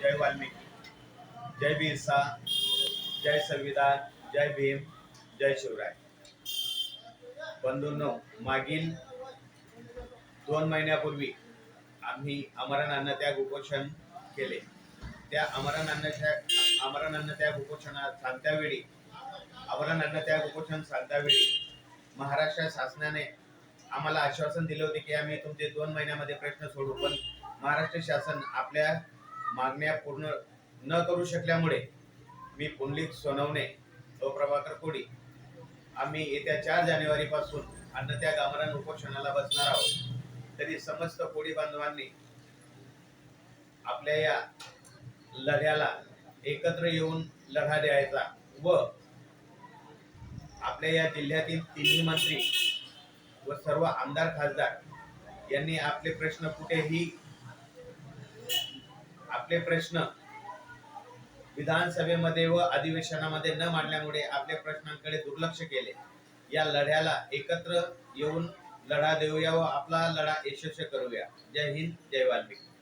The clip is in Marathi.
जय वाल्मिकी जय बिरसा जय संविधान जय भीम जय शिवराय. बंधूंनो मागील दोन महिन्यापूर्वी आम्ही अमरण अन्नत्याग उपोषण केले. त्या अमरण अन्नत्याग अमरण अन्नत्याग उपोषणा सांगत्यावेळी अमरण अन्नत्याग उपोषण सांगत्यावेळी महाराष्ट्र शासनाने आम्हाला आश्वासन दिले होते की आम्ही तुमचे दोन महिन्यामध्ये प्रश्न सोडवू पण महाराष्ट्र शासन आपल्या मागण्या पूर्ण न करू शकल्यामुळे मी पुंडलिक सोनवणे व प्रभाकर कोडी आम्ही येत्या चार जानेवारी पासून अन्नत्याग गामरान उपोषणाला बसणार आहोत. तरी समस्त कोळी बांधवांनी आपल्या या लढ्याला एकत्र येऊन लढा द्यायचा व आपल्या या जिल्ह्यातील तिन्ही मंत्री व सर्व आमदार खासदार यांनी आपले प्रश्न कुठेही आपले प्रश्न विधानसभेमध्ये व अधिवेशनामध्ये न मांडल्यामुळे आपल्या प्रश्नांकडे दुर्लक्ष केले. या लढ्याला एकत्र येऊन लढा देऊया व आपला लढा यशस्वी करूया. जय हिंद जय वाल्मिकी.